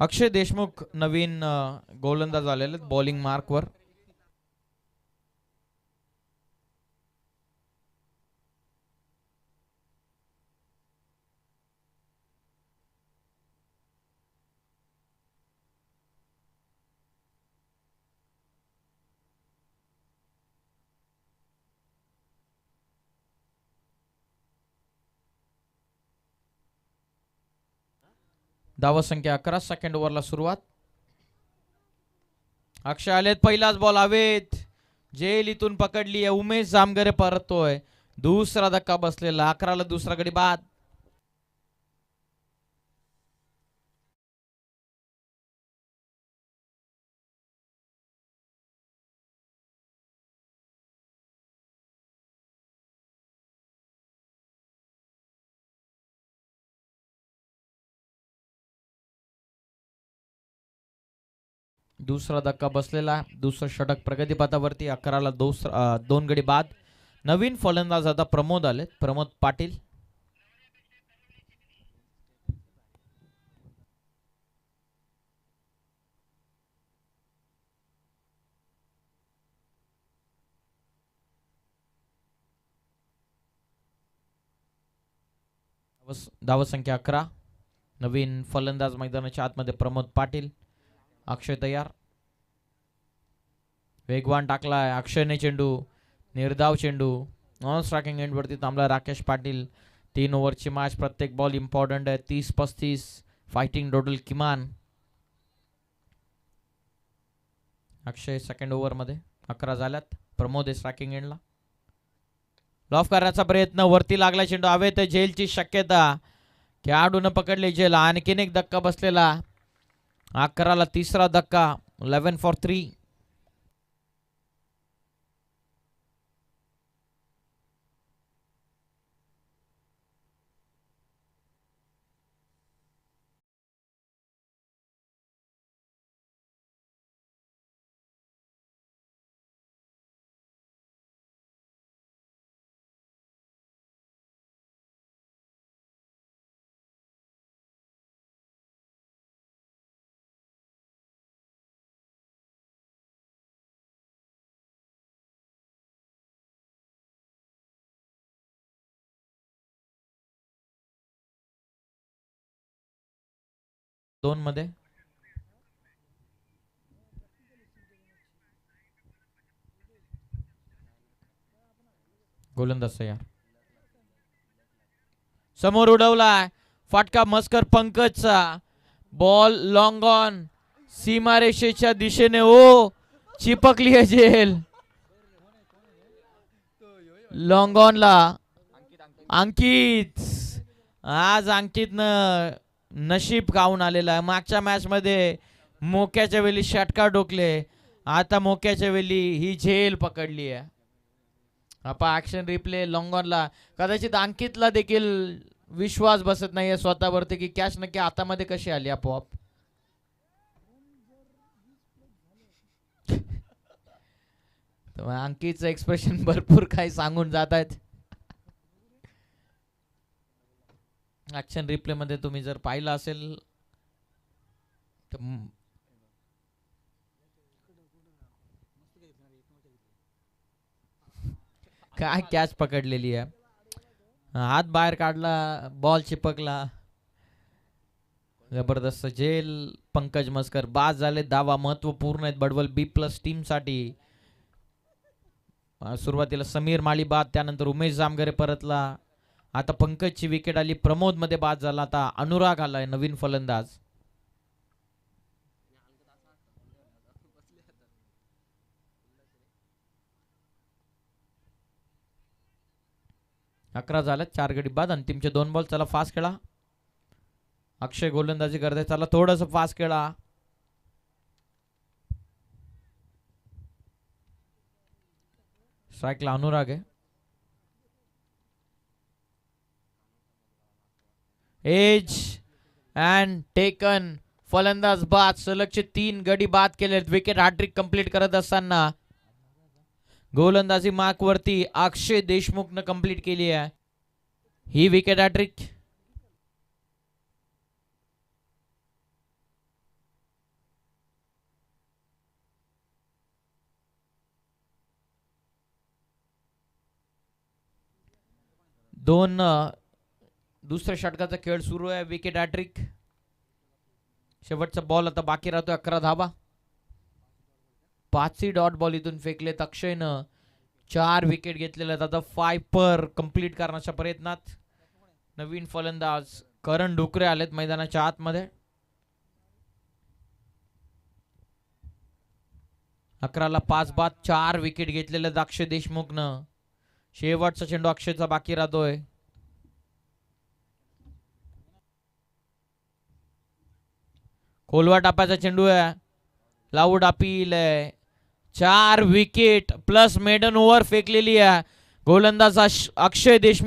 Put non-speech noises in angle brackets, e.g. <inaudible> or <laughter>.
अक्षय देशमुख नवीन गोलंदाज आलेले बॉलिंग मार्कवर धावा संख्या अकरा सेकंड ओव्हरला सुरुवात. अक्षय आलेत पहिलाच बॉल हवेत जेल इथून पकडली आहे उमेश जामगरे परततोय. दुसरा धक्का बसलेला अकराला दुसरा गडी बाद. दुसरा धक्का बसलेला दुसरं षटक प्रगतीपथावरती अकराला दुसरा दोन गडी बाद. नवीन फलंदाज आता प्रमोद आले प्रमोद पाटील. धावसंख्या अकरा. नवीन फलंदाज मैदानाच्या आतमध्ये प्रमोद पाटील. अक्षय तयार. वेगवान टाकलाय अक्षयने चेंडू निर्धाव चेंडू. नॉन स्ट्रायकिंग एंडवरती थांबला राकेश पाटील. तीन ओव्हरची मॅच प्रत्येक बॉल इम्पॉर्टंट आहे. तीस पस्तीस फायटिंग टोटल किमान. अक्षय सेकंड ओव्हरमध्ये अकरा झाल्यात. प्रमोद आहे स्ट्रायकिंग एंडला लॉफ करण्याचा प्रयत्न वरती लागला चेंडू. हवे तर झेलची शक्यता. खेळाडून पकडले जेल. आणखीन एक धक्का बसलेला. అక్కరాల తీసరా దక్క లెవెన్ ఫార్ త్రీ दोन मध्ये? गोलंदाज तयार. समोर उडवलाय. फाटका मस्कर पंकजचा. बॉल लॉंग ऑन सीमारेषेच्या दिशेने ओ. चिपकली आहे जेल लॉंग ऑनला अंकित. आज अंकितनं नशीब गाऊन आलेला आहे. मागच्या मॅचमध्ये मोक्याच्या वेळी षटकार डोकले. आता मोक्याच्या वेळी ही झेल पकडली आहे. आपण ॲक्शन रिप्ले लॉंगॉनला कदाचित अंकितला देखील विश्वास बसत नाही आहे स्वतःवरती की कॅश नक्की हातामध्ये कशी आली आपोआप. <laughs> तर अंकितचं एक्सप्रेशन भरपूर काही सांगून जात आहेत. ॲक्शन रिप्लेमध्ये तुम्ही जर पाहिलं असेल तर काय कॅच पकडलेली आहे. हात बाहेर काढला बॉल चिपकला. जबरदस्त जेल पंकज मस्कर बाद झाले दावा महत्त्वपूर्ण आहेत बडवल बी प्लस टीमसाठी. सुरुवातीला समीर माळी बाद त्यानंतर उमेश जामगरे परतला. आता पंकजची विकेट आली प्रमोदमध्ये बाद झाला आता अनुराग आलाय नवीन फलंदाज. अकरा झाल्यात चार गडी बाद अंतिमचे दोन बॉल चला फास्ट खेळा. अक्षय गोलंदाजी करते चला थोडस फास्ट खेळा. स्ट्राईकला अनुराग आहे. एज अँड टेकन फलंदाज बाद सलगचे तीन गडी बाद केले विकेट हॅट्रिक कंप्लीट करत असताना गोलंदाजी मार्कवरती अक्षय देशमुखनं कंप्लीट केली आहे. ही विकेट हॅट्रिक दोन दुसऱ्या षटकाचा खेळ सुरू आहे. विकेट हॅट्रिक शेवटचा बॉल आता बाकी राहतोय अकरा धाबा पाचही डॉट बॉल इथून फेकलेत अक्षयनं. चार विकेट घेतलेल्या आहेत. आता फाय पर कंप्लीट करण्याच्या प्रयत्नात. नवीन फलंदाज करण डुकरे आलेत मैदानाच्या आतमध्ये. अकराला पाच बाद चार विकेट घेतलेल्या आहेत अक्षय देशमुखनं. शेवटचा चेंडू अक्षयचा बाकी राहतोय. कोलवा टापाचा चेंडू आहे. लावू डापील आहे. चार विकेट प्लस मेडन ओव्हर फेकलेली आहे. गोलंदाज अक्षय देशमुख